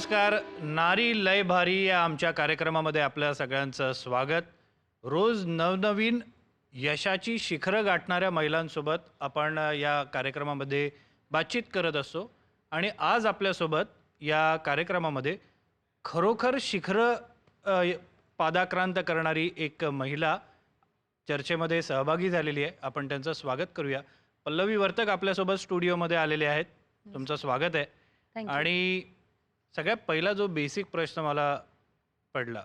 नमस्कार. नारी लय भारी या आमच्या कार्यक्रमामध्ये आपल्या सगळ्यांचं स्वागत. रोज नवनवीन यशाची शिखरं गाठणाऱ्या महिलांसोबत आपण या कार्यक्रमामध्ये बातचीत करत असतो. आणि आज आपल्यासोबत या कार्यक्रमामध्ये खरोखर शिखरं पादाक्रांत करणारी एक महिला चर्चेमध्ये सहभागी झालेली आहे. आपण त्यांचं स्वागत करूया. पल्लवी वर्तक आपल्यासोबत स्टुडिओमध्ये आलेले आहेत. तुमचं स्वागत आहे. आणि सगळ्यात पहिला जो बेसिक प्रश्न मला पडला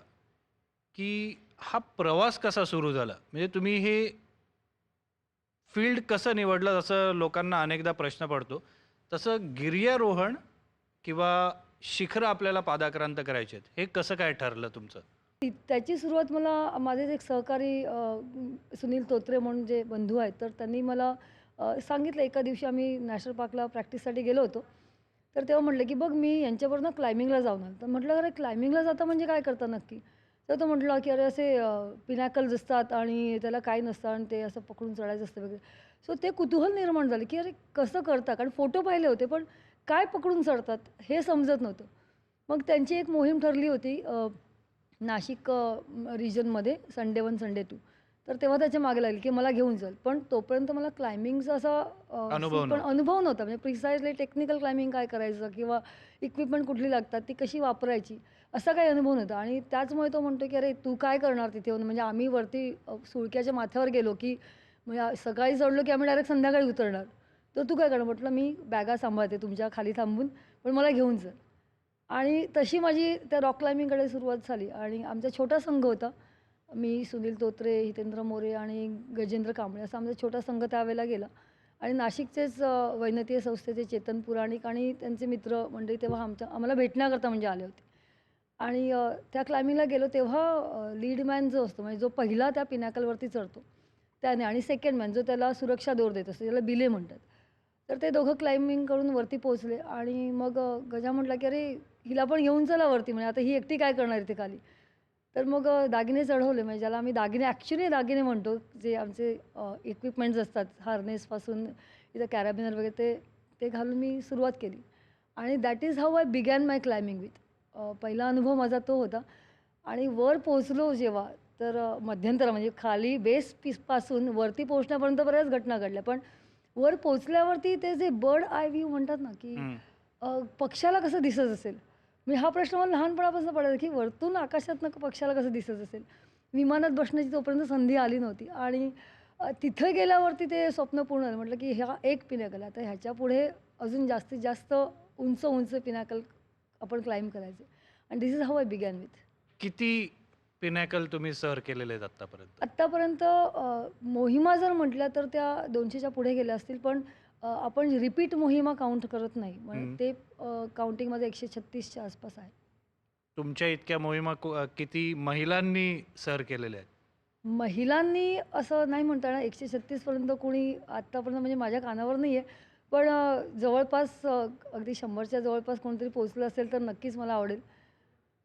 की हा प्रवास कसा सुरू झाला? म्हणजे तुम्ही हे फील्ड कसं निवडलं? असं लोकांना अनेकदा प्रश्न पडतो तसं गिर्यारोहण किंवा शिखरं आपल्याला पादाक्रांत करायचे आहेत हे कसं काय ठरलं तुमचं? ती- त्याची सुरुवात मला माझे एक सहकारी सुनील तोत्रे म्हणून जे बंधू आहेत तर त्यांनी मला सांगितलं. एका दिवशी आम्ही नॅशनल पार्कला प्रॅक्टिससाठी गेलो होतो. तर तेव्हा म्हटलं की बघ मी यांच्यावरनं ना क्लाइम्बिंगला जाऊन आलो. तर म्हटलं अरे क्लाइम्बिंगला जाता म्हणजे काय करता नक्की? तर तो म्हटलं की अरे असे पिनॅकल्स असतात आणि त्याला काय नसतं आणि ते असं पकडून चढायचं असतं वगैरे. सो ते कुतूहल निर्माण झालं की अरे कसं करता? कारण फोटो पाहिले होते पण काय पकडून चढतात हे समजत नव्हतं. मग त्यांची एक मोहीम ठरली होती नाशिक रिजनमध्ये संडे वन संडे टू तर तेव्हा त्याच्यामागे लागली की मला घेऊन चल. पण तोपर्यंत मला क्लाइम्बिंगचा असा अनुभव पण. अनुभव नव्हता. म्हणजे प्रिसाइजली टेक्निकल क्लाइम्बिंग काय करायचं किंवा इक्विपमेंट कुठली लागतात ती कशी वापरायची असा काही अनुभव नव्हता. आणि त्याचमुळे तो म्हणतो की अरे तू काय करणार तिथे? येऊन म्हणजे आम्ही वरती सुळक्याच्या माथ्यावर गेलो की म्हणजे सकाळी चढलो की आम्ही डायरेक्ट संध्याकाळी उतरणार. तर तू काय करणार? म्हटलं मी बॅगा सांभाळते तुमच्या खाली थांबून पण मला घेऊन चल. आणि तशी माझी त्या रॉक क्लाइम्बिंगकडे सुरुवात झाली. आणि आमचा छोटा संघ होता मी सुनील तोत्रे हितेंद्र मोरे आणि गजेंद्र कांबळे असा आमचा छोटा संघ त्यावेळेला गेला. आणि नाशिकचेच वैनतीय संस्थेचे चेतन पुराणिक आणि त्यांचे मित्र मंडळी तेव्हा आमच्या आम्हाला भेटण्याकरता म्हणजे आले होते. आणि त्या क्लाइम्बिंगला गेलो तेव्हा लीड मॅन जो असतो म्हणजे जो पहिला त्या पिनॅकलवरती चढतो त्याने आणि सेकंड मॅन जो त्याला सुरक्षा दोर देत असतो त्याला बिले म्हणतात. तर ते दोघं क्लाइम्बिंग करून वरती पोहोचले आणि मग गजा म्हटला की अरे हिला पण घेऊन चला वरती म्हणजे आता ही एकटी काय करणार इथे खाली? तर मग दागिने चढवले. म्हणजे ज्याला आम्ही दागिने ॲक्च्युली दागिने म्हणतो जे आमचे इक्विपमेंट्स असतात हार्नेसपासून इथं कॅराबिनर वगैरे ते ते घालून मी सुरुवात केली. आणि that is how I began my climbing with पहिला अनुभव माझा तो होता. आणि वर पोचलो जेव्हा तर मध्यंतर म्हणजे खाली बेस पीसपासून वरती पोचण्यापर्यंत बऱ्याच घटना घडल्या. पण वर पोचल्यावरती ते जे बर्ड आय व्ह्यू म्हणतात ना की पक्षाला कसं दिसत असेल? मी हा प्रश्न मला लहानपणापासून पडायचा की वरतून आकाशातनं पक्षाला कसं दिसत असेल. विमानात बसण्याची तोपर्यंत संधी आली नव्हती. आणि तिथं गेल्यावरती ते स्वप्न पूर्ण झालं. म्हटलं की ह्या एक पिनॅकल आता ह्याच्या पुढे अजून जास्तीत जास्त उंच उंच पिनॅकल आपण क्लाइम्ब करायचे. आणि this is how I began with किती पिनॅकल तुम्ही सर केलेले आहेत आतापर्यंत आत्तापर्यंत अ, मोहिमा जर म्हटल्या तर त्या दोनशेच्या पुढे गेल्या असतील. पण आपण रिपीट मोहिमा काउंट करत नाही. म्हणजे ते काउंटिंगमध्ये एकशे छत्तीसच्या आसपास आहे. तुमच्या इतक्या मोहिमा किती महिलांनी सर केलेल्या आहेत? महिलांनी असं नाही म्हणता येणार एकशे छत्तीसपर्यंत कोणी आत्तापर्यंत म्हणजे माझ्या कानावर नाही आहे पण जवळपास अगदी शंभरच्या जवळपास कोणतरी पोचलं असेल तर नक्कीच मला आवडेल.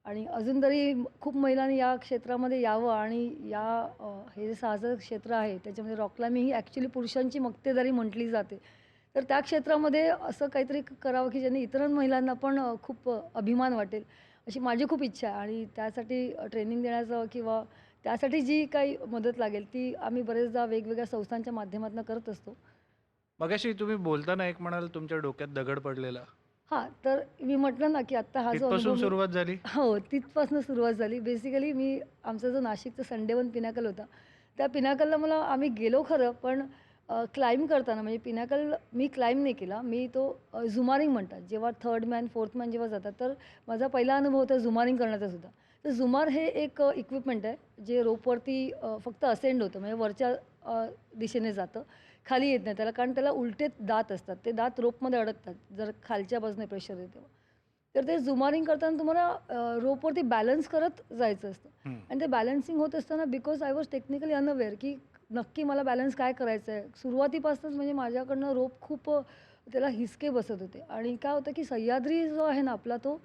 आणि अजून तरी खूप महिलांनी या क्षेत्रामध्ये यावं आणि या हे जे साहसाचं क्षेत्र आहे त्याच्यामध्ये रॉक क्लाइम्बिंग ही ॲक्च्युली पुरुषांची मक्तेदारी म्हटली जाते. तर त्या क्षेत्रामध्ये असं काहीतरी करावं की ज्यांनी इतर महिलांना पण खूप अभिमान वाटेल अशी माझी खूप इच्छा आहे. आणि त्यासाठी ट्रेनिंग देण्याचं किंवा त्यासाठी जी काही मदत लागेल ती आम्ही बरेचदा वेगवेगळ्या संस्थांच्या माध्यमातून करत असतो. मगाशी तुम्ही बोलताना एक म्हणाल तुमच्या डोक्यात दगड पडलेला. हां तर मी म्हटलं ना की आत्ता हा जो सुरुवात झाली? हो तिथपासून सुरुवात झाली. बेसिकली मी आमचा जो नाशिकचा संडे वन पिनाकल होता त्या पिनाकलला मला आम्ही गेलो खरं पण क्लाइम्ब करताना म्हणजे पिनाकल मी क्लाइम्ब नाही केला. मी तो झुमारिंग म्हणतात. जेव्हा थर्ड मॅन फोर्थ मॅन जेव्हा जातात तर माझा पहिला अनुभव होता झुमारिंग करण्याचा सुद्धा. तर झुमार हे एक इक्विपमेंट आहे जे रोपवरती फक्त असेंड होतं. म्हणजे वरच्या दिशेने जातं. खाली येत नाही त्याला कारण त्याला उलटे दात असतात. ते दात रोपमध्ये अडकतात जर खालच्या बाजूने प्रेशर येते तर ते झुमारिंग करताना तुम्हाला रोपवरती बॅलन्स करत जायचं असतं. आणि ते बॅलन्सिंग होत असताना because I was technically unaware की नक्की मला बॅलन्स काय करायचं आहे सुरुवातीपासूनच म्हणजे माझ्याकडनं रोप खूप त्याला हिसके बसत होते. आणि काय होतं की सह्याद्री जो आहे ना आपला तो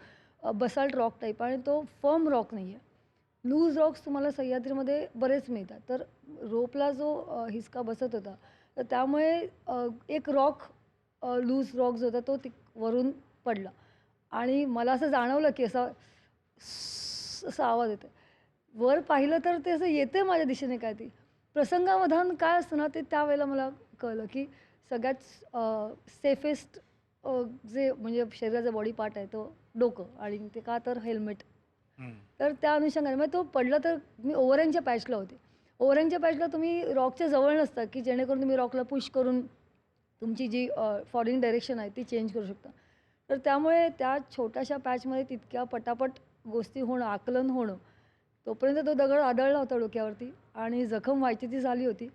बसाल्ट रॉक टाईप आणि तो फर्म रॉक नाही आहे लूज रॉक्स तुम्हाला सह्याद्रीमध्ये बरेच मिळतात. तर रोपला जो हिसका बसत होता तर त्यामुळे एक रॉक लूज रॉक जो होता तो ति वरून पडला. आणि मला असं जाणवलं की असा असा आवाज येतो वर पाहिलं तर ते असं येते माझ्या दिशेने काय ती प्रसंगावधान काय असतं ना ते त्यावेळेला मला कळलं की सगळ्यात सेफेस्ट जे म्हणजे शरीराचा बॉडी पार्ट आहे तो डोकं आणि ते का तर हेल्मेट. तर त्या अनुषंगाने मग तो पडला तर मी ओव्हरहँगच्या पॅचला होते. ओव्हरहँगच्या पॅचला तुम्ही रॉकच्या जवळ नसता की जेणेकरून तुम्ही रॉकला पुश करून तुमची जी फॉरिन डायरेक्शन आहे ती चेंज करू शकता. तर त्यामुळे त्या छोट्याशा पॅचमध्ये तितक्या पटापट गोष्टी होणं आकलन होणं तोपर्यंत तो दगड आदळला होता डोक्यावरती आणि जखम व्हायची ती झाली होती.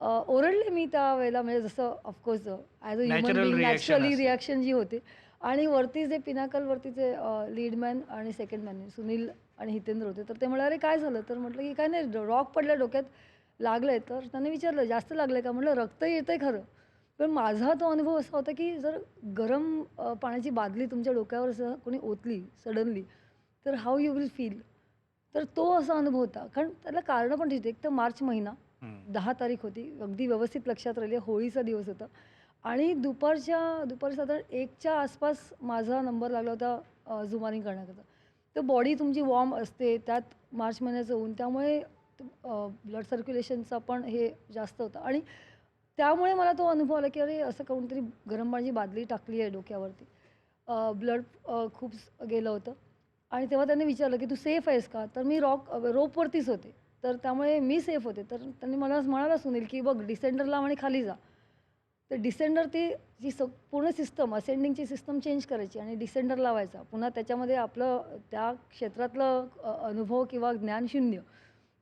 ओरडले मी त्या वेळेला म्हणजे जसं of course as a human naturally. Reaction जी होती. आणि वरती जे पिनाकलवरतीचे लीडमॅन आणि सेकंड मॅन सुनील आणि हितेंद्र होते तर ते म्हणाले अरे काय झालं? तर म्हटलं की काय नाही रॉक पडल्या डोक्यात लागलंय. तर त्यांनी विचारलं जास्त लागलंय का? म्हटलं रक्त येतंय खरं. पण माझा तो अनुभव असा होता की जर गरम पाण्याची बादली तुमच्या डोक्यावर असं कोणी ओतली सडनली तर हाऊ यू विल फील तर तो असा अनुभव होता. कारण त्याला कारणं पण तिथे एक तर मार्च महिना. दहा तारीख होती. अगदी व्यवस्थित लक्षात राहिली. होळीचा दिवस होता. आणि दुपारच्या दुपारी साधारण एकच्या आसपास माझा नंबर लागला होता जुमारिंग करण्याकरता. तर बॉडी तुमची वॉर्म असते. त्यात मार्च महिन्याचं ऊन. त्यामुळे ब्लड सर्क्युलेशनचा पण हे जास्त होतं. आणि त्यामुळे मला तो अनुभव आला की अरे असं कोणतरी गरम पाण्याची बादली टाकली आहे डोक्यावरती. ब्लड खूप गेलं होतं. आणि तेव्हा त्यांनी विचारलं की तू सेफ आहेस का? तर मी रॉक रोपवरतीच होते. तर त्यामुळे मी सेफ होते. तर त्यांनी मला म्हणाला सुनील की बघ डिसेंडरला आणि खाली जा. तर डिसेंडर ती जी स पूर्ण सिस्टम असेंडिंगची सिस्टम चेंज करायची आणि डिसेंडर लावायचा. पुन्हा त्याच्यामध्ये आपलं त्या क्षेत्रातलं अनुभव किंवा ज्ञान शून्य.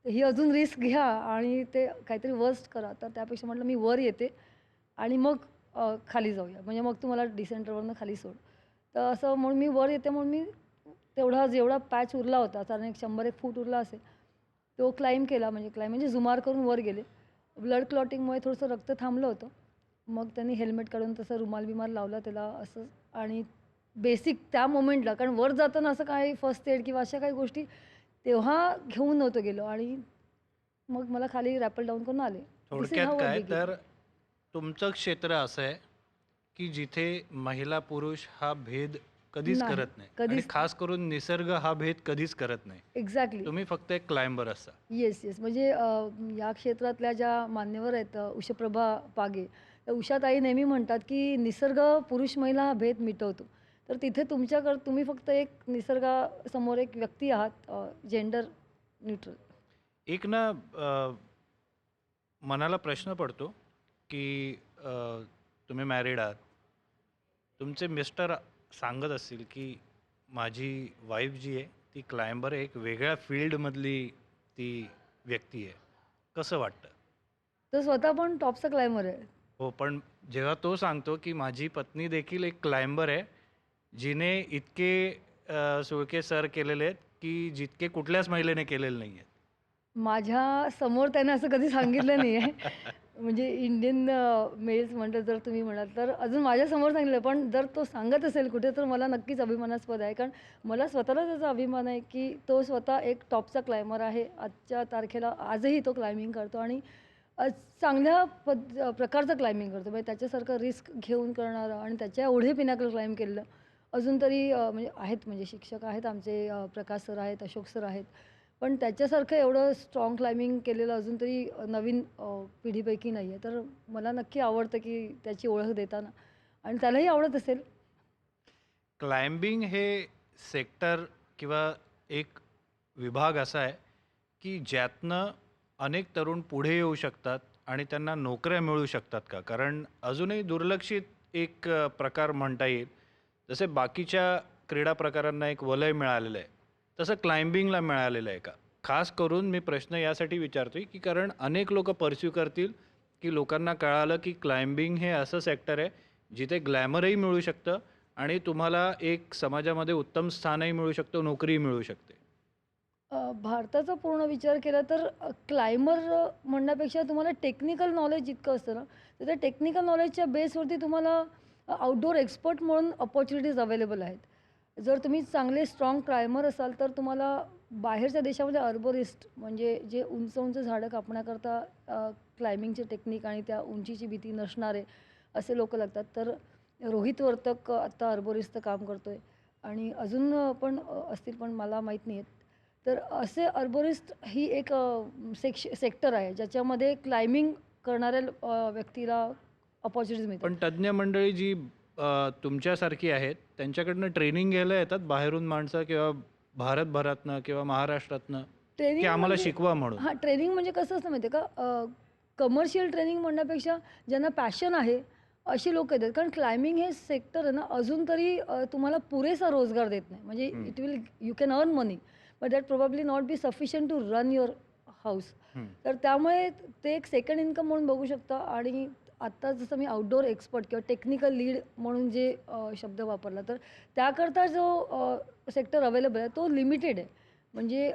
ही अजून रिस्क घ्या आणि ते काहीतरी वर्स्ट करा. तर त्यापेक्षा म्हटलं मी वर येते आणि मग खाली जाऊया. म्हणजे मग तू मला डिसेंडरवरनं खाली सोड. तर असं म्हणून मी वर येते म्हणून मी तेवढा जेवढा पॅच उरला होता साधारण एक शंभर एक फूट उरला असेल तो क्लाइम केला म्हणजे क्लाइम म्हणजे जुमार करून वर गेले. ब्लड क्लॉटिंगमुळे थोडंसं रक्त थांबलं होतं. मग त्यांनी हेल्मेट काढून तसं रुमाल बिमाल लावला त्याला असं आणि बेसिक त्या मोमेंटला कारण वर जाताना असं काही फर्स्ट एड किंवा अशा काही गोष्टी तेव्हा घेऊन नव्हतं गेलो आणि मग मला खाली रॅपल डाऊन करून आले. थोडक्यात काय. तर तुमचं क्षेत्र असं आहे की जिथे महिला पुरुष हा भेद कधीच नाही, करत नाही. कधीच आणि नाही. खास करून निसर्ग हा भेद कधीच करत नाही. एक्झॅक्टली तुम्ही फक्त एक क्लाइंबर असता येस येस म्हणजे अ, या क्षेत्रातल्या ज्या मान्यवर आहेत अ, उषप्रभा पागे त्या उषाताई नेहमी म्हणतात की निसर्ग पुरुष महिला हा भेद मिटवतो. तर तिथे तुमच्याकडं तुम्ही फक्त एक निसर्गासमोर एक व्यक्ती आहात जेंडर न्यूट्रल एक ना अ, मनाला प्रश्न पडतो की अ, तुम्ही मॅरिड आहात. तुमचे मिस्टर सांगत असतील की माझी वाईफ जी आहे ती क्लाइंबर एक वेगळ्या फील्डमधली ती व्यक्ती आहे. कसं वाटतं? तो स्वतः पण टॉपचा क्लायमर आहे. हो पण जेव्हा तो सांगतो की माझी पत्नी देखील एक क्लाइंबर आहे जिने इतके अ, सुळके सर केलेले आहेत की जितके कुठल्याच महिलेने केलेले नाही आहेत माझ्यासमोर त्याने असं कधी सांगितलं नाही आहे म्हणजे इंडियन मेल्स म्हणतात जर तुम्ही म्हणाल तर अजून माझ्यासमोर सांगितलं पण जर तो सांगत असेल कुठे तर मला नक्कीच अभिमानास्पद आहे. कारण मला स्वतःला त्याचा अभिमान आहे की तो स्वतः एक टॉपचा क्लायमर आहे. आजच्या तारखेला आजही तो क्लाइम्बिंग करतो आणि चांगल्या पद प्रकारचं क्लाइम्बिंग करतो. म्हणजे त्याच्यासारखं रिस्क घेऊन करणारं आणि त्याच्या एवढे पिनाकल क्लाइम्ब केलेलं अजून तरी म्हणजे आहेत म्हणजे शिक्षक आहेत आमचे प्रकाश सर आहेत अशोक सर आहेत. पण त्याच्यासारखं एवढं स्ट्रॉंग क्लाइम्बिंग केलेलं अजून तरी नवीन पिढीपैकी नाही आहे तर मला नक्की आवडतं की त्याची ओळख देताना. आणि त्यालाही आवडत असेल. क्लाइम्बिंग हे सेक्टर किंवा एक विभाग असा आहे की ज्यातनं अनेक तरुण पुढे येऊ शकतात आणि त्यांना नोकऱ्या मिळू शकतात का? कारण अजूनही दुर्लक्षित एक प्रकार म्हणता येईल. जसे बाकीच्या क्रीडा प्रकारांना एक वलय मिळालेलं आहे. तसं क्लाइम्बिंगला मिळालेलं आहे का? खास करून मी प्रश्न यासाठी विचारतोय की कारण अनेक लोक परस्यू करतील की लोकांना कळालं की क्लाइम्बिंग हे असं सेक्टर आहे जिथे ग्लॅमरही मिळू शकतं आणि तुम्हाला एक समाजामध्ये उत्तम स्थानही मिळू शकतं नोकरीही मिळू शकते. भारताचा पूर्ण विचार केला तर क्लायमर म्हणण्यापेक्षा तुम्हाला टेक्निकल नॉलेज जितकं असतं ना? तर त्या टेक्निकल नॉलेजच्या बेसवरती तुम्हाला आउटडोअर एक्सपर्ट म्हणून अपॉर्च्युनिटीज अवेलेबल आहेत. जर तुम्ही चांगले स्ट्रॉंग क्लायमर असाल तर तुम्हाला बाहेरच्या देशामध्ये अर्बोरिस्ट म्हणजे जे उंच उंच झाडं कापण्याकरता क्लाइम्बिंगचे टेक्निक आणि त्या उंचीची भीती नसणारे असे लोक लागतात. तर रोहित वर्तक आत्ता अर्बोरिस्टचं काम करतो आहे आणि अजून पण असतील पण मला माहीत नाही आहेत तर असे अर्बोरिस्ट ही एक सेक्श सेक्टर आहे ज्याच्यामध्ये क्लाइम्बिंग करणाऱ्या व्यक्तीला अपॉर्च्युनिटीज मिळते पण तज्ज्ञ मंडळी जी अ, तुमच्यासारखी आहेत. त्यांच्याकडनं ट्रेनिंग घ्यायला येतात बाहेरून माणसं किंवा भारतभरातनं किंवा महाराष्ट्रातनं की ट्रेनिंग आम्हाला म्हणजे- शिकवा म्हणून. हां ट्रेनिंग म्हणजे कसं असतं माहिती आहे का? कमर्शियल ट्रेनिंग म्हणण्यापेक्षा ज्यांना पॅशन आहे अशी लोक येतात. कारण क्लाइम्बिंग हे सेक्टर आहे ना अजून तरी अ, तुम्हाला पुरेसा रोजगार देत नाही. म्हणजे हम्म. It will you can earn money but that probably not be sufficient to run your house. Hmm. तर त्यामुळे ते एक सेकंड इन्कम म्हणून बघू शकता आणि आत्ता जसं मी आउटडोअर एक्सपर्ट किंवा टेक्निकल लीड म्हणून जे शब्द वापरला तर त्याकरता जो सेक्टर अवेलेबल आहे तो लिमिटेड आहे. म्हणजे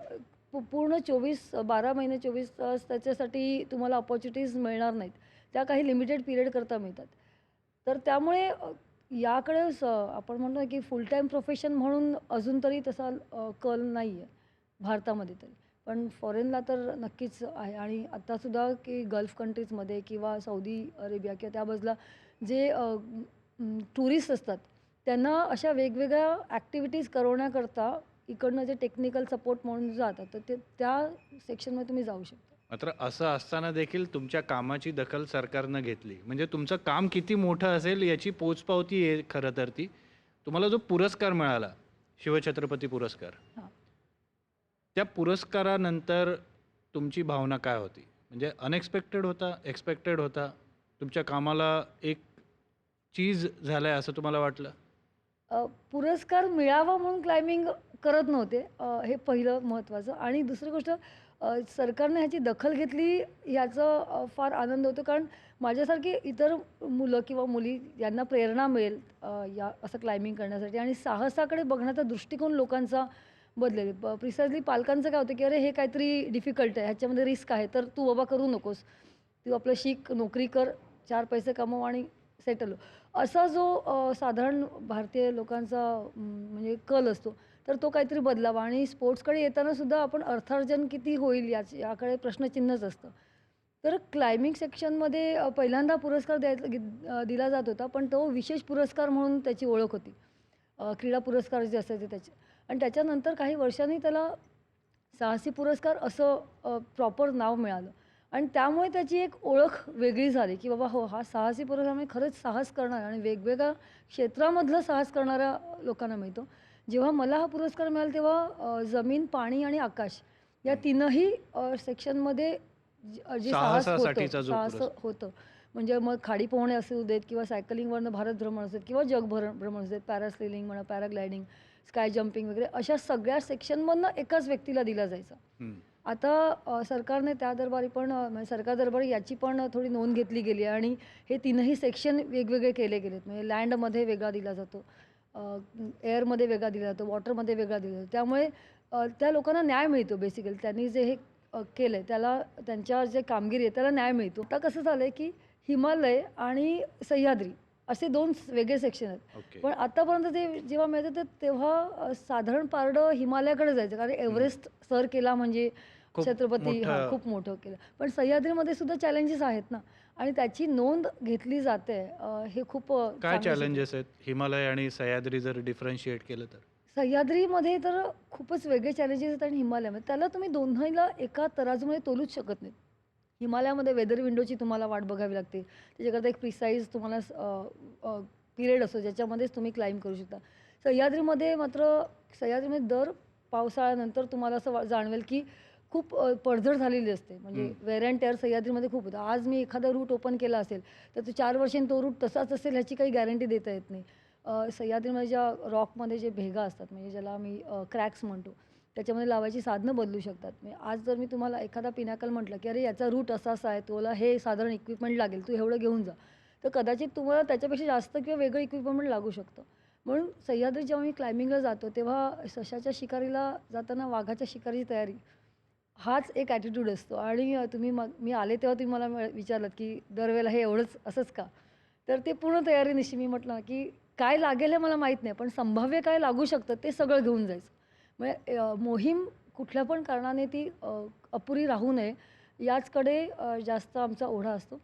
पूर्ण चोवीस बारा महिने चोवीस तास त्याच्यासाठी तुम्हाला अपॉर्च्युनिटीज मिळणार नाहीत. त्या काही लिमिटेड पिरियड करता मिळतात. तर त्यामुळे याकडे स आपण म्हणतो की फुल टाईम प्रोफेशन म्हणून अजून तरी तसा कल नाही आहे भारतामध्ये तरी. पण फॉरेनला तर नक्कीच आहे. आणि आत्तासुद्धा की गल्फ कंट्रीजमध्ये किंवा सौदी अरेबिया किंवा त्या बाजूला जे टुरिस्ट असतात त्यांना अशा वेगवेगळ्या ॲक्टिव्हिटीज करवण्याकरता इकडनं जे टेक्निकल सपोर्ट म्हणून जातात तर ते त्या सेक्शनमध्ये तुम्ही जाऊ शकता. मात्र असं असताना देखील तुमच्या कामाची दखल सरकारनं घेतली. म्हणजे तुमचं काम किती मोठं असेल याची पोचपावती आहे खरं तर ती. तुम्हाला जो पुरस्कार मिळाला शिवछत्रपती पुरस्कार. हां. त्या पुरस्कारानंतर तुमची भावना काय होती? म्हणजे अनएक्सपेक्टेड होता एक्सपेक्टेड होता? तुमच्या कामाला एक चीज झालाय असं तुम्हाला वाटलं? अ, पुरस्कार मिळावा म्हणून क्लाइम्बिंग करत नव्हते. अ, हे पहिलं महत्त्वाचं. आणि दुसरी गोष्ट अ, सरकारने ह्याची दखल घेतली ह्याचं अ, फार आनंद होतो. कारण माझ्यासारखी इतर मुलं किंवा मुली यांना प्रेरणा मिळेल अ, या असं क्लाइम्बिंग करण्यासाठी. आणि साहसाकडे बघण्याचा दृष्टिकोन लोकांचा बदलेल. प प्रिसाइजली पालकांचं काय होतं की अरे हे काहीतरी डिफिकल्ट आहे ह्याच्यामध्ये रिस्क आहे तर तू बाबा करू नकोस. तू आपलं शिक नोकरी कर चार पैसे कमव आणि सेटल असा जो साधारण भारतीय लोकांचा म्हणजे कल असतो तर तो काहीतरी बदलावा. आणि स्पोर्ट्सकडे येताना सुद्धा आपण अर्थार्जन किती होईल याच याकडे प्रश्नचिन्हच असतं. तर क्लायम्बिंग सेक्शनमध्ये पहिल्यांदा पुरस्कार द्यायचा दिला जात होता पण तो विशेष पुरस्कार म्हणून त्याची ओळख होती. क्रीडा पुरस्कार जे असायचे त्याचे. आणि त्याच्यानंतर काही वर्षांनी त्याला साहसी पुरस्कार असं प्रॉपर नाव मिळालं आणि त्यामुळे त्याची एक ओळख वेगळी झाली की बाबा हो हा साहसी पुरस्कार म्हणजे खरंच साहस करणार आणि वेगवेगळ्या क्षेत्रामधलं साहस करणाऱ्या लोकांना मिळतो जेव्हा मला हा पुरस्कार मिळाला तेव्हा जमीन पाणी आणि आकाश या. तीनही सेक्शनमध्ये जे साहस होतं साहस. होतं म्हणजे मग खाडी पोहणे असू देत किंवा सायकलिंगवरनं भारत भ्रमण असू देत किंवा जगभर भ्रमण असू देत पॅरासेलिंग म्हणा पॅराग्लायडिंग स्काय जम्पिंग वगैरे अशा सगळ्या सेक्शनमधनं एकाच व्यक्तीला दिला जायचा. आता सरकारने त्या दरबारी पण म्हणजे सरकार दरबारी याची पण थोडी नोंद घेतली गेली आहे आणि हे तीनही सेक्शन वेगवेगळे केले गेलेत. म्हणजे लँडमध्ये वेगळा दिला जातो एअरमध्ये वेगळा दिला जातो वॉटरमध्ये वेगळा दिला जातो. त्यामुळे त्या लोकांना न्याय मिळतो बेसिकली त्यांनी जे हे केलं आहे त्याला त्यांच्या जे कामगिरी आहे त्याला न्याय मिळतो. आता कसं झालं आहे की हिमालय आणि सह्याद्री असे दोन वेगळे सेक्शन आहेत. पण आतापर्यंत ते जेव्हा मिळतं तर तेव्हा साधारण पारडं हिमालयाकडे जायचं. कारण एव्हरेस्ट सर केला म्हणजे छत्रपती हा खूप मोठं केलं. पण सह्याद्रीमध्ये सुद्धा चॅलेंजेस आहेत ना. आणि त्याची नोंद घेतली जाते. हे खूप काय चॅलेंजेस आहेत? हिमालय आणि सह्याद्री जर डिफरन्शिएट केलं तर? सह्याद्रीमध्ये तर खूपच वेगळे चॅलेंजेस आहेत आणि हिमालयामध्ये. त्याला तुम्ही दोन्हीला एका तराजूमध्ये तोलूच शकत नाहीत. हिमालयामध्ये वेदर विंडोची तुम्हाला वाट बघावी लागते. त्याच्याकरता एक प्रिसाईज तुम्हाला पिरियड असतो ज्याच्यामध्येच तुम्ही क्लाइंब करू शकता. सह्याद्रीमध्ये मात्र सह्याद्रीमध्ये दर पावसाळ्यानंतर तुम्हाला असं जाणवेल की खूप पडझड झालेली असते. म्हणजे. वेर अँड टेअर सह्याद्रीमध्ये खूप होतं. आज मी एखादा रूट ओपन केला असेल तर तो चार वर्षांनी तो रूट तसाच असेल ह्याची काही गॅरंटी देता येत नाही. सह्याद्रीमध्ये ज्या रॉकमध्ये जे भेगा असतात म्हणजे ज्याला आम्ही क्रॅक्स म्हणतो त्याच्यामध्ये लावायची साधनं बदलू शकतात. म्हणजे आज जर मी तुम्हाला एखादा पिनॅकल म्हटलं की अरे याचा रूट असा असा आहे तुला हे साधारण इक्विपमेंट लागेल तू एवढं घेऊन जा. तर कदाचित तुम्हाला त्याच्यापेक्षा जास्त किंवा वेगळं इक्विपमेंट लागू शकतं. म्हणून सह्याद्री जेव्हा मी क्लाइम्बिंगला जातो तेव्हा सशाच्या शिकारीला जाताना वाघाच्या शिकारीची तयारी हाच एक ॲटिट्यूड असतो. आणि तुम्ही मग मी आले तेव्हा तुम्ही मला मिळ- विचारलं की दरवेळेला हे एवढंच असंच का? तर ते पूर्ण तयारीनिशी मी म्हटलं की काय लागेल हे मला माहीत नाही पण संभाव्य काय लागू शकतं ते सगळं घेऊन जायचं. म्हणजे मोहीम कुठल्या पण कारणाने ती अपुरी राहू नये याचकडे जास्त आमचा ओढा असतो.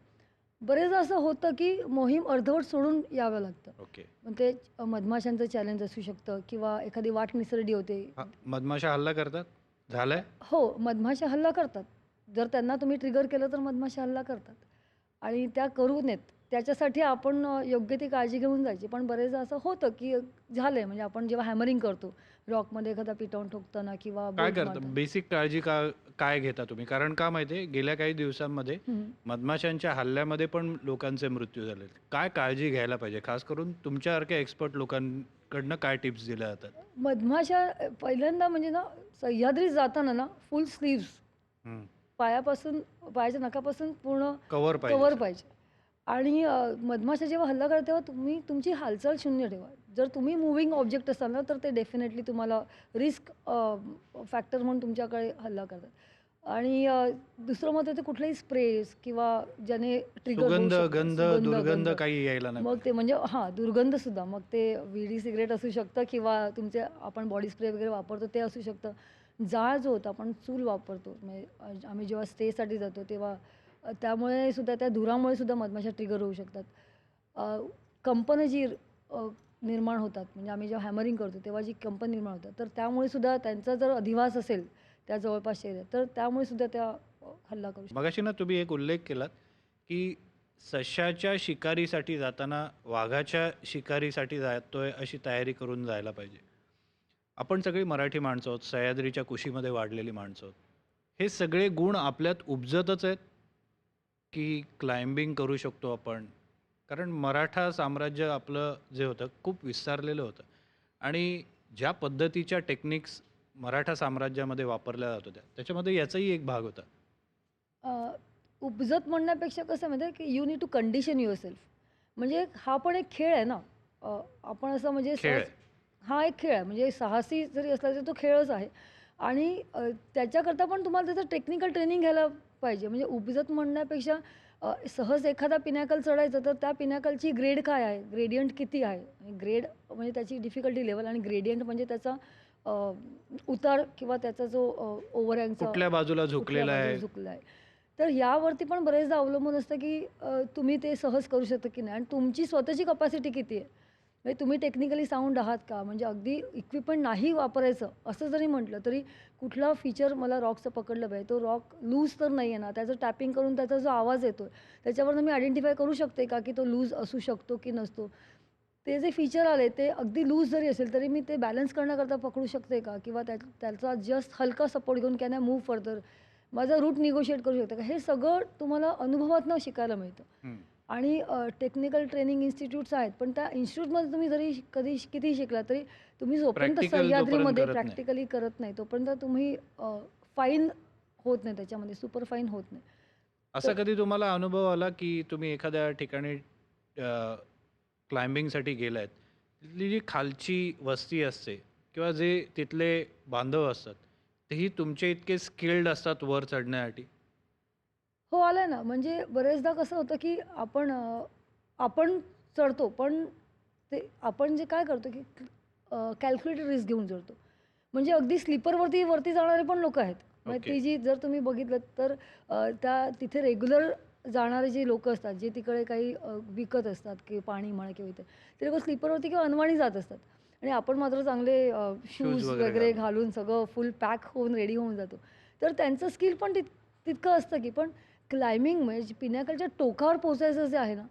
बरेचदा असं होतं की मोहीम अर्धवट सोडून यावं लागतं. ओके. ते अ, मधमाशांचं चॅलेंज असू शकतं किंवा एखादी वाट निसरडी होते. मधमाशा हल्ला करतात? झालाय? हो मधमाशा हल्ला करतात. जर त्यांना तुम्ही ट्रिगर केलं तर मधमाशा हल्ला करतात. आणि त्या करू नयेत. त्याच्यासाठी आपण योग्य ती काळजी घेऊन जायची. पण बरेचदा असं होतं की झालं आहे म्हणजे आपण जेव्हा हॅमरिंग करतो रॉकमध्ये एखादा पिटावून ठोकताना किंवा काय bolt करता? मारताना. बेसिक काळजी का काय घेता तुम्ही? कारण का माहितीये गेल्या काही दिवसांमध्ये हम्म. मधमाशांच्या हल्ल्यामध्ये पण लोकांचे मृत्यू झाले काय काळजी घ्यायला पाहिजे? खास करून तुमच्यासारख्या एक्सपर्ट लोकांकडनं काय टिप्स दिल्या जातात? मधमाशा अ, पहिल्यांदा म्हणजे ना सह्याद्रीत जाताना ना फुल स्लीव्स पायापासून पायाच्या नखापासून पूर्ण कव्हर पाहिजे. आणि मधमाशा जेव्हा हल्ला करते तेव्हा तुम्ही तुमची हालचाल शून्य ठेवा. जर तुम्ही मुव्हिंग ऑब्जेक्ट असाल ना तर ते डेफिनेटली तुम्हाला रिस्क फॅक्टर म्हणून तुमच्याकडे हल्ला करतात. आणि दुसरं मत ते कुठलेही स्प्रेस किंवा ज्याने ट्रिगर गंध दुर्गंध काही यायला नाही मग ते म्हणजे हां दुर्गंध सुद्धा. मग ते विडी सिगरेट असू शकतं किंवा तुमचे आपण बॉडी स्प्रे वगैरे वापरतो ते असू शकतं. जाळ जो होता आपण चूल वापरतो. म्हणजे आम्ही जेव्हा स्टेसाठी जातो तेव्हा त्यामुळे सुद्धा त्या धुरामुळे सुद्धा मधमाशा ट्रिगर होऊ शकतात. कंपनं जी निर्माण होतात म्हणजे आम्ही जेव्हा हॅमरिंग करतो तेव्हा जी कंपन निर्माण होतात तर त्यामुळे सुद्धा त्यांचा जर अधिवास असेल त्या जवळपास एरियात तर त्यामुळे सुद्धा त्या हल्ला करू शकतात. मगाशी ना तुम्ही एक उल्लेख केलात की सश्याच्या शिकारीसाठी जाताना वाघाच्या शिकारीसाठी जातोय अशी तयारी करून जायला पाहिजे. आपण सगळी मराठी माणसं आहोत सह्याद्रीच्या कुशीमध्ये वाढलेली माणसं आहोत. हे सगळे गुण आपल्यात उपजतच आहेत. की क्लाइम्बिंग करू शकतो आपण. कारण मराठा साम्राज्य आपलं जे होतं खूप विस्तारलेलं होतं. आणि ज्या पद्धतीच्या टेक्निक्स मराठा साम्राज्यामध्ये वापरल्या जात होत्या त्याच्यामध्ये याचाही एक भाग होता. उपजत म्हणण्यापेक्षा कसं आहे की you need to condition yourself म्हणजे हा पण एक खेळ आहे ना. आपण असं म्हणजे हा एक खेळ आहे. म्हणजे साहसी जरी असला तरी तो खेळच आहे. आणि त्याच्याकरता पण तुम्हाला त्याचं टेक्निकल ट्रेनिंग घ्यायला पाहिजे. म्हणजे उपजत म्हणण्यापेक्षा सहज एखादा पिनॅकल चढायचं तर त्या पिनॅकलची ग्रेड काय आहे? ग्रेडियंट किती आहे? ग्रेड म्हणजे त्याची डिफिकल्टी लेवल आणि ग्रेडियंट म्हणजे त्याचा उतार किंवा त्याचा जो ओव्हरहँगचा कुठल्या बाजूला झुकलेला आहे? झुकलं आहे तर यावरती पण बरेचदा अवलंबून असतं की तुम्ही ते सहज करू शकता की नाही? आणि तुमची स्वतःची कपॅसिटी किती आहे? म्हणजे तुम्ही टेक्निकली साऊंड आहात का? म्हणजे अगदी इक्विपमेंट नाही वापरायचं असं जरी म्हटलं तरी कुठला फीचर मला रॉकचं पकडलं पाहिजे. तो रॉक लूज तर नाही आहे ना. त्याचं टॅपिंग करून त्याचा जो आवाज येतो त्याच्यावरनं मी आयडेंटिफाय करू शकते का की तो लूज असू शकतो की नसतो? ते जे फीचर आले ते अगदी लूज जरी असेल तरी मी ते बॅलन्स करण्याकरता पकडू शकते का? किंवा त्या त्याचा जस्ट हलका सपोर्ट घेऊन कॅन आय मूव्ह फर्दर माझा रूट निगोशिएट करू शकते का? हे सगळं तुम्हाला अनुभवातनं शिकायला मिळतं. आणि टेक्निकल ट्रेनिंग इन्स्टिट्यूट्स आहेत पण त्या इन्स्टिट्यूटमध्ये तुम्ही जरी कधी किती शिकला तरी तुम्ही जोपर्यंत सह्याद्रीमध्ये. प्रॅक्टिकली करत नाही तोपर्यंत तुम्ही फाईन होत नाही त्याच्यामध्ये सुपर फाईन होत नाही असा कधी तुम्हाला अनुभव आला की तुम्ही एखाद्या ठिकाणी क्लाइम्बिंगसाठी गेलायत तिथली जी खालची वस्ती असते किंवा जे तिथले बांधव असतात तेही तुमचे इतके स्किल्ड असतात वर चढण्यासाठी हो आलंय ना. म्हणजे बरेचदा कसं होतं की आपण अ, आपण चढतो पण ते आपण जे काय करतो की कॅल्क्युलेटेड रिस्क घेऊन चढतो. म्हणजे अगदी स्लीपरवरती वरती जाणारे पण लोक आहेत. म्हणजे Okay. ती जी जर तुम्ही बघितलं तर अ, त्या तिथे रेग्युलर जाणारे जे लोक असतात जे तिकडे काही अ, विकत असतात की पाणी म्हणा किंवा इथे ते लोक स्लीपरवरती किंवा अनवाणी जात असतात. आणि आपण मात्र चांगले शूज वगैरे वगैरे घालून. घालून सगळं फुल पॅक होऊन रेडी होऊन जातो. तर त्यांचं स्किल पण तित तितकं असतं की पण क्लाइम्बिंग म्हणजे पिनॅकलच्या टोकावर पोचायचं जे आहे ना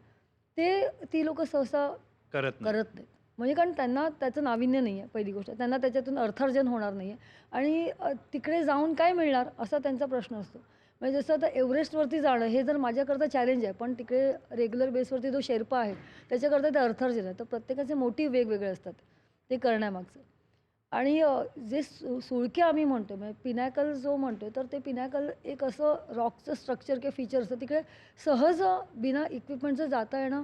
ते ती लोक सहसा करत नाही करत नाहीत. म्हणजे कारण त्यांना त्याचं नाविन्य नाही आहे पहिली गोष्ट. त्यांना त्याच्यातून अर्थार्जन होणार नाही आहे. आणि अ, तिकडे जाऊन काय मिळणार असा त्यांचा प्रश्न असतो. म्हणजे जसं आता एव्हरेस्टवरती जाणं हे जर माझ्याकरता चॅलेंज आहे पण तिकडे रेग्युलर बेसवरती जो शेर्पा आहे त्याच्याकरता ते अर्थार्जन आहे. तर प्रत्येकाचे मोटिव्ह वेगवेगळे असतात. ते करण्यामागचं. आणि जे सु सुळके आम्ही म्हणतो म्हणजे पिनॅकल जो म्हणतो तर ते पिनॅकल एक असं रॉकचं स्ट्रक्चर किंवा फीचर असतं. तिकडे सहज बिना इक्विपमेंटचं जाता येणं.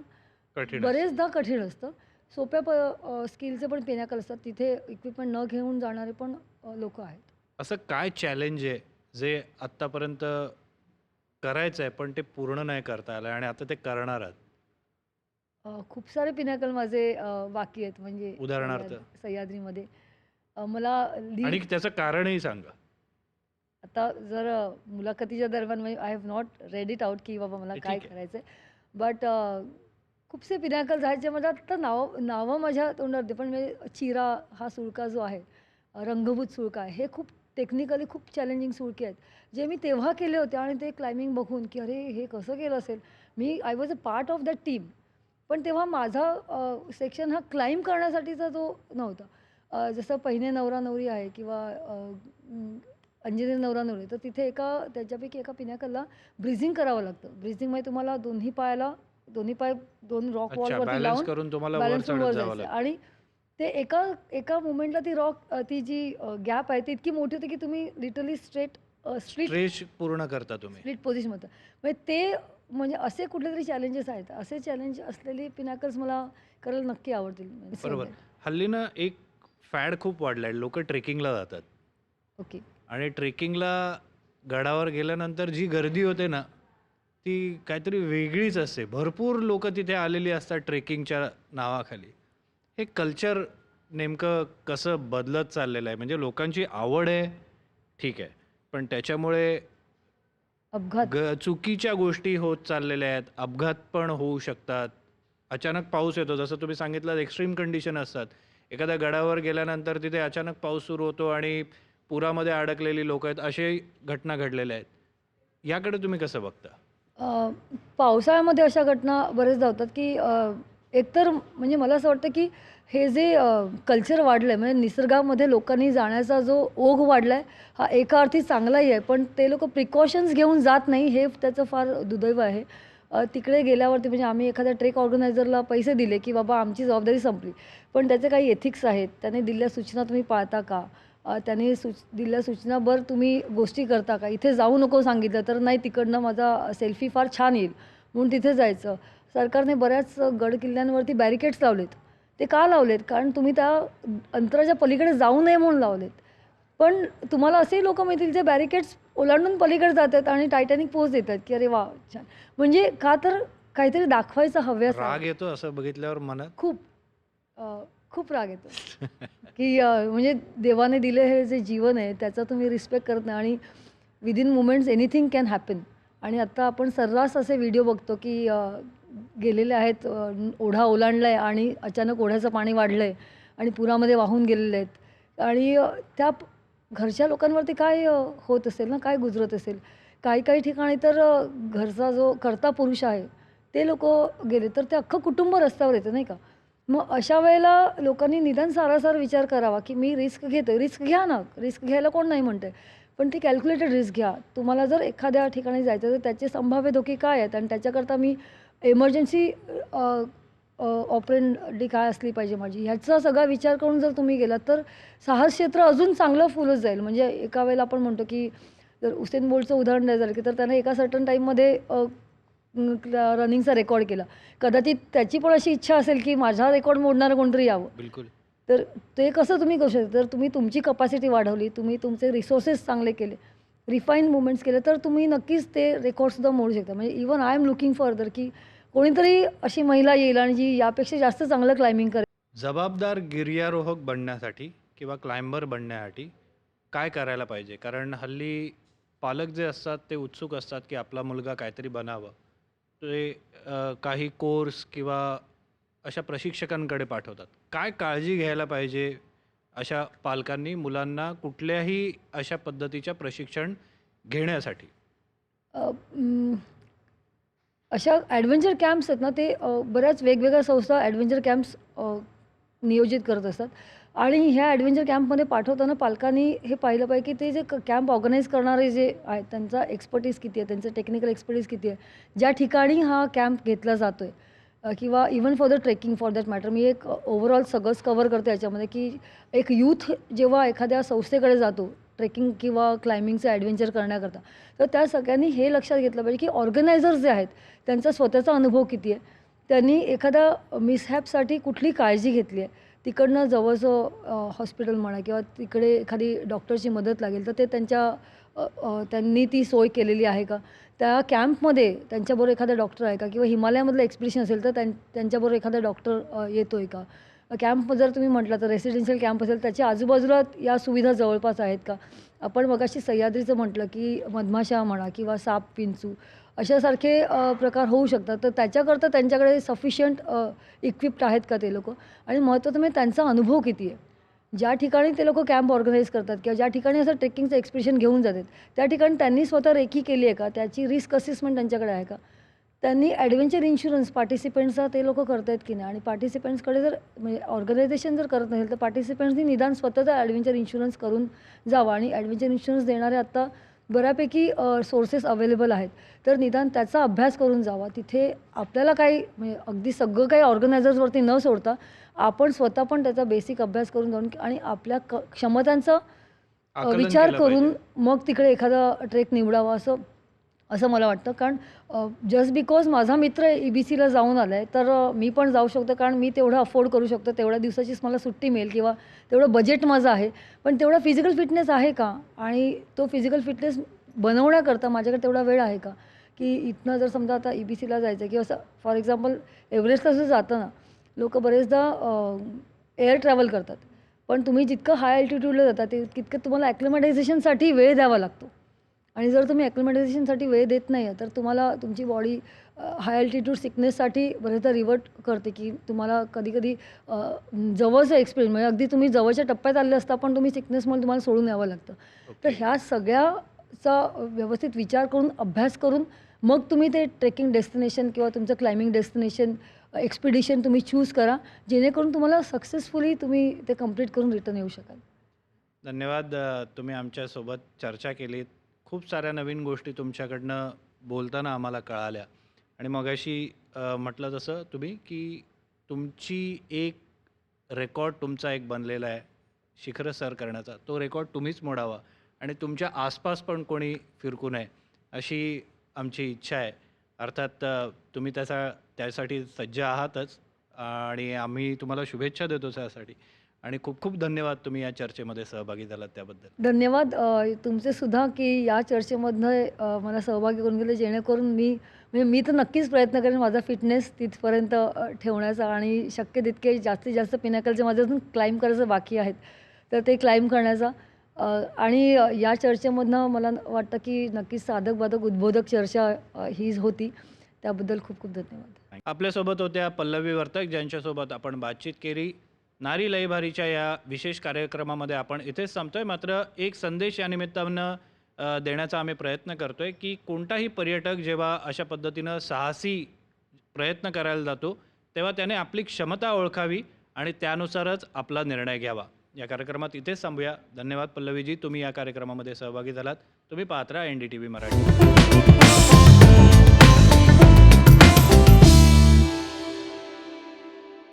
बरेचदा कठीण असतं. सोप्या प स्किलचे पण पिनॅकल असतात. तिथे इक्विपमेंट न घेऊन जाणारे पण लोक आहेत. असं काय चॅलेंज आहे जे आत्तापर्यंत करायचं आहे पण ते पूर्ण नाही करता आलं आणि आता ते करणार आहात? खूप सारे पिनॅकल माझे बाकी आहेत. म्हणजे उदाहरणार्थ? सह्याद्री- सह्याद्रीमध्ये. अ, मला आणि लीड त्याचं कारणही सांगा. आता जर अ, मुलाखतीच्या दरम्यान म्हणजे I have not read it out की बाबा मला ते काय ठीक आहे. करायचं आहे बट खूपसे पिनाकल्स आहेत जे मला आता नाव नावं माझ्या तोंडात होते पण म्हणजे चिरा हा सुळका जो आहे अ, रंगभूत सुळका आहे हे खूप टेक्निकली खूप चॅलेंजिंग सुळके आहेत. जे मी तेव्हा केले होते आणि ते क्लाइम्बिंग बघून की अरे हे कसं केलं असेल? मी I was a part of that team पण तेव्हा माझा सेक्शन हा क्लाइम्ब करण्यासाठीचा जो नव्हता. जसं पहिने नवरा नवरी आहे किंवा अ, म, अंजनेर नवरा नवरी तर तिथे एका त्याच्यापैकी एका पिनाकलला ब्रिझिंग करावं लागतं. ब्रिझिंगमध्ये तुम्हाला दोन्ही पायाला दोन्ही पाय दोन रॉक वॉलवरती लावून वर बॅलन्स जायचं. आणि ते एका एका मुमेंटला ती रॉक ती जी गॅप आहे ती इतकी मोठी होती की तुम्ही लिटरली स्ट्रेट स्ट्रीट स्ट्रेच पूर्ण करता तुम्ही. स्प्लिट पोझिशन होतं म्हणजे ते म्हणजे असे कुठले तरी चॅलेंजेस आहेत. असे चॅलेंज असलेली पिनाकल्स मला करायला नक्की आवडतील. म्हणजे बरोबर. हल्ली ना एक फॅड खूप वाढलाय. लोक ट्रेकिंगला जातात. ओके. आणि ट्रेकिंगला गडावर गेल्यानंतर जी गर्दी होते ना ती काहीतरी वेगळीच असते. भरपूर लोक तिथे आलेली असतात ट्रेकिंगच्या नावाखाली. हे कल्चर नेमकं कसं बदलत चाललेलं आहे? म्हणजे लोकांची आवड आहे ठीक आहे. पण त्याच्यामुळे अपघात. ग चुकीच्या गोष्टी होत चाललेल्या आहेत. अपघात पण होऊ शकतात. अचानक पाऊस येतो. जसं तुम्ही सांगितलं एक्स्ट्रीम कंडिशन असतात. एखाद्या गडावर गेल्यानंतर तिथे अचानक पाऊस सुरू होतो आणि पुरामध्ये अडकलेली लोक आहेत असे घटना घडलेल्या आहेत. याकडे तुम्ही कसं बघता? अ, पावसाळ्यामध्ये अशा घटना बरेचदा होतात की अ, एकतर म्हणजे मला असं वाटतं की हे जे कल्चर वाढलं आहे म्हणजे निसर्गामध्ये लोकांनी जाण्याचा जो ओघ वाढला आहे हा एका अर्थी चांगलाही आहे पण ते लोक प्रिकॉशन्स घेऊन जात नाही हे त्याचं फार दुर्दैव आहे. अ, तिकडे गेल्यावरती म्हणजे आम्ही एखाद्या ट्रेक ऑर्गनायझरला पैसे दिले की बाबा आमची जबाबदारी संपली. पण त्याचे काही एथिक्स आहेत. त्याने दिलेल्या सूचना तुम्ही पाळता का? त्याने सूच दिलेल्या सूचनाभर तुम्ही गोष्टी करता का? इथे जाऊ नको सांगितलं तर नाही तिकडनं माझा सेल्फी फार छान येईल. म्हणून तिथे जायचं. सरकारने बऱ्याच गड किल्ल्यांवरती बॅरिकेड्स लावलेत. ते का लावलेत? कारण तुम्ही त्या अंतराच्या पलीकडे जाऊ नये म्हणून लावलेत. पण तुम्हाला असेही लोक मिळतील जे बॅरिकेड्स ओलांडून पलीकडे जातात आणि टायटॅनिक पोज देतात की अरे वा छान. म्हणजे का तर काहीतरी दाखवायचं हव्यास. राग येतो असं बघितल्यावर मनात? खूप. खूप राग येतो. की म्हणजे देवाने दिले हे जे जीवन आहे त्याचा तुम्ही रिस्पेक्ट करत नाही आणि within moments anything can happen आणि आत्ता आपण सर्रास असे व्हिडिओ बघतो की गेलेले आहेत ओढा ओलांडला आहे आणि अचानक ओढ्याचं पाणी वाढलं आहे आणि पुरामध्ये वाहून गेलेले आहेत. आणि त्या घरच्या लोकांवरती काय होत असेल ना काय गुजरत असेल? काही काही ठिकाणी तर घरचा जो कर्ता पुरुष आहे ते लोक गेले तर ते अख्खं कुटुंब रस्त्यावर येतं नाही का? मग अशा वेळेला लोकांनी निदान सारासार विचार करावा की मी रिस्क घेतो रिस्क घ्या ना. रिस्क घ्यायला कोण नाही म्हणते पण ती कॅल्क्युलेटेड रिस्क घ्या. तुम्हाला जर एखाद्या ठिकाणी जायचं तर त्याचे संभाव्य धोके काय आहेत? आणि त्याच्याकरता मी एमर्जन्सी ऑपरेंडी काय असली पाहिजे माझी? ह्याचा सगळा विचार करून जर तुम्ही गेलात तर साहस क्षेत्र अजून चांगलं फुलत जाईल. म्हणजे एका वेळेला आपण म्हणतो की जर उसेन बोल्टचं उदाहरण द्यायचं झालं की तर त्यांना एका सर्टन टाईममध्ये रनिंगचा रेकॉर्ड केला. कदाचित त्याची पण अशी इच्छा असेल की माझा रेकॉर्ड मोडणारं कोणतरी यावं. बिलकुल. तर ते कसं तुम्ही करू शकता? तर तुम्ही तुमची कपॅसिटी वाढवली तुम्ही तुमचे रिसोर्सेस चांगले केले रिफाईन मुवमेंट्स केले तर तुम्ही नक्कीच ते रेकॉर्डसुद्धा मोडू शकता. म्हणजे even I am looking further की कोणीतरी अशी महिला येईल आणि जी यापेक्षा जास्त चांगलं क्लाइम्बिंग करेल. जबाबदार गिर्यारोहक बनण्यासाठी किंवा क्लाइंबर बनण्यासाठी काय करायला पाहिजे? कारण हल्ली पालक जे असतात ते उत्सुक असतात की आपला मुलगा काहीतरी बनावं. ते काही कोर्स किंवा अशा प्रशिक्षकांकडे पाठवतात. काय काळजी घ्यायला पाहिजे अशा पालकांनी मुलांना कुठल्याही अशा पद्धतीच्या प्रशिक्षण घेण्यासाठी? अशा ॲडव्हेंचर कॅम्प्स आहेत ना ते बऱ्याच वेगवेगळ्या संस्था ॲडव्हेंचर कॅम्प्स नियोजित करत असतात. आणि ह्या ॲडव्हेंचर कॅम्पमध्ये पाठवताना पालकांनी हे पाहिलं पाहिजे की ते जे कॅम्प ऑर्गनाईज करणारे जे आहेत त्यांचा एक्सपर्टीज किती आहे त्यांचं टेक्निकल एक्सपर्टीज किती आहे ज्या ठिकाणी हा कॅम्प घेतला जातो आहे किंवा even for the trekking for that matter मी एक ओव्हरऑल सगळंच कवर करते याच्यामध्ये की एक यूथ जेव्हा एखाद्या संस्थेकडे जातो ट्रेकिंग किंवा क्लाइम्बिंगचं ॲडव्हेंचर करण्याकरता तर त्या सगळ्यांनी हे लक्षात घेतलं पाहिजे की ऑर्गनायझर्स जे आहेत त्यांचा स्वतःचा अनुभव किती आहे त्यांनी एखाद्या मिसहॅपसाठी कुठली काळजी घेतली आहे तिकडनं जवळचं हॉस्पिटल म्हणा किंवा तिकडे एखादी डॉक्टरची मदत लागेल तर ते त्यांच्या त्यांनी ती सोय केलेली आहे का? त्या कॅम्पमध्ये त्यांच्याबरोबर एखादा डॉक्टर आहे का? किंवा हिमालयामधलं एक्सपिडिशन असेल तर त्यां त्यांच्याबरोबर एखादा डॉक्टर येतो आहे का? कॅम्प जर तुम्ही म्हटलं तर रेसिडेन्शियल कॅम्प असेल त्याच्या आजूबाजूला या सुविधा जवळपास आहेत का? आपण मगाशी सह्याद्रीचं म्हटलं की मधमाशा म्हणा किंवा साप पिंचू अशासारखे प्रकार होऊ शकतात. तर त्याच्याकरता त्यांच्याकडे सफिशियंट इक्विप्ड आहेत का ते लोक? आणि महत्त्वाचं म्हणजे त्यांचा अनुभव किती आहे? ज्या ठिकाणी ते लोक कॅम्प ऑर्गनाईज करतात किंवा ज्या ठिकाणी असं ट्रेकिंगचं एक्सप्रेशन घेऊन जातात त्या ठिकाणी त्यांनी स्वतः रेकी केली आहे का? त्याची रिस्क असेसमेंट त्यांच्याकडे आहे का? त्यांनी ॲडव्हेंचर इन्शुरन्स पार्टिसिपेंट्सचा ते लोक करत आहेत की नाही? आणि पार्टिसिपेंट्सकडे जर म्हणजे ऑर्गनायझेशन जर करत नसेल तर पार्टिसिपेंट्सनी निदान स्वतःचा ॲडव्हेंचर इन्शुरन्स करून जावा. आणि ॲडव्हेंचर इन्शुरन्स देणारे आत्ता बऱ्यापैकी सोर्सेस अवेलेबल आहेत तर निदान त्याचा अभ्यास करून जावा तिथे आपल्याला काही म्हणजे अगदी सगळं काही ऑर्गनायझर्सवरती न सोडता आपण स्वतः पण त्याचा बेसिक अभ्यास करून जाऊन आणि आपल्या क क्षमतांचा विचार करून. मग तिकडे एखादा ट्रेक निवडावा असं असं मला वाटतं. कारण जस्ट बिकॉज माझा मित्र ई बी सीला जाऊन आला आहे तर मी पण जाऊ शकतो. कारण मी तेवढं अफोर्ड करू शकतो. तेवढ्या दिवसाचीच मला सुट्टी मिळेल किंवा तेवढं बजेट माझं आहे. पण तेवढा फिजिकल फिटनेस आहे का? आणि तो फिजिकल फिटनेस बनवण्याकरता माझ्याकडे तेवढा वेळ आहे का? की इथनं जर समजा आता ई बी सीला जायचं किंवा असं फॉर एक्झाम्पल एव्हरेस्टला जर जाताना लोक बरेचदा एअर ट्रॅव्हल करतात. पण तुम्ही जितकं हाय अल्टिट्यूडला जाता ते तितकं तुम्हाला ॲक्लिमटायझेशनसाठी वेळ द्यावा लागतो. आणि जर तुम्ही ॲक्लिमेटायझेशनसाठी वेळ देत नाही तर तुम्हाला तुमची बॉडी हाय अल्टिट्यूड सिकनेससाठी बरेचदा रिवर्ट करते की तुम्हाला कधी कधी जवळचं एक्सपिरियन्स म्हणजे अगदी तुम्ही जवळच्या टप्प्यात आले असता पण तुम्ही सिकनेसमुळे तुम्हाला सोडून यावं लागतं. तर. ह्या सगळ्याचा व्यवस्थित विचार करून अभ्यास करून मग तुम्ही ते ट्रेकिंग डेस्टिनेशन किंवा तुमचं क्लाइम्बिंग डेस्टिनेशन एक्सपिडिशन तुम्ही चूज करा जेणेकरून तुम्हाला सक्सेसफुली तुम्ही ते कंप्लीट करून रिटर्न येऊ शकाल. धन्यवाद तुम्ही आमच्यासोबत चर्चा केलीत. खूप साऱ्या नवीन गोष्टी तुमच्याकडनं बोलताना आम्हाला कळाल्या. आणि मगाशी अ, म्हटलं तसं तुम्ही की तुमची एक रेकॉर्ड तुमचा एक बनलेला आहे शिखर सर करण्याचा. तो रेकॉर्ड तुम्हीच मोडावा आणि तुमच्या आसपास पण कोणी फिरकू नये अशी आमची इच्छा आहे. अर्थात अ, तुम्ही त्याचा त्यासाठी सज्ज आहातच आणि आम्ही तुम्हाला शुभेच्छा देतो त्यासाठी. आणि खूप खूप धन्यवाद तुम्ही या चर्चेमध्ये सहभागी झालात त्याबद्दल. धन्यवाद. तुमचे सुद्धा की या चर्चेमधनं मला सहभागी करून गेले जेणेकरून मी म्हणजे मी तर नक्कीच प्रयत्न करेन माझा फिटनेस तिथपर्यंत ठेवण्याचा आणि शक्य तितके जास्तीत जास्त पिनाकलचे माझे अजून क्लाइंब करायचं बाकी आहेत तर ते क्लाइंब करण्याचा. आणि या चर्चेमधनं मला वाटतं की नक्कीच साधक बाधक उद्बोधक चर्चा ही होती. त्याबद्दल खूप खूप धन्यवाद. आपल्यासोबत होत्या पल्लवी वर्तक ज्यांच्यासोबत आपण बातचीत केली. नारी लयभारीच्या या विशेष कार्यक्रमामध्ये आपण इथेच थांबतोय. मात्र एक संदेश या निमित्तानं देण्याचा आम्ही प्रयत्न करतोय की कोणताही पर्यटक जेव्हा अशा पद्धतीनं साहसी प्रयत्न करायला जातो तेव्हा त्याने आपली क्षमता ओळखावी आणि त्यानुसारच आपला निर्णय घ्यावा. या कार्यक्रमात इथेच थांबूया. धन्यवाद पल्लवीजी तुम्ही या कार्यक्रमामध्ये सहभागी झालात. तुम्ही पाहत राहा N D T V Marathi.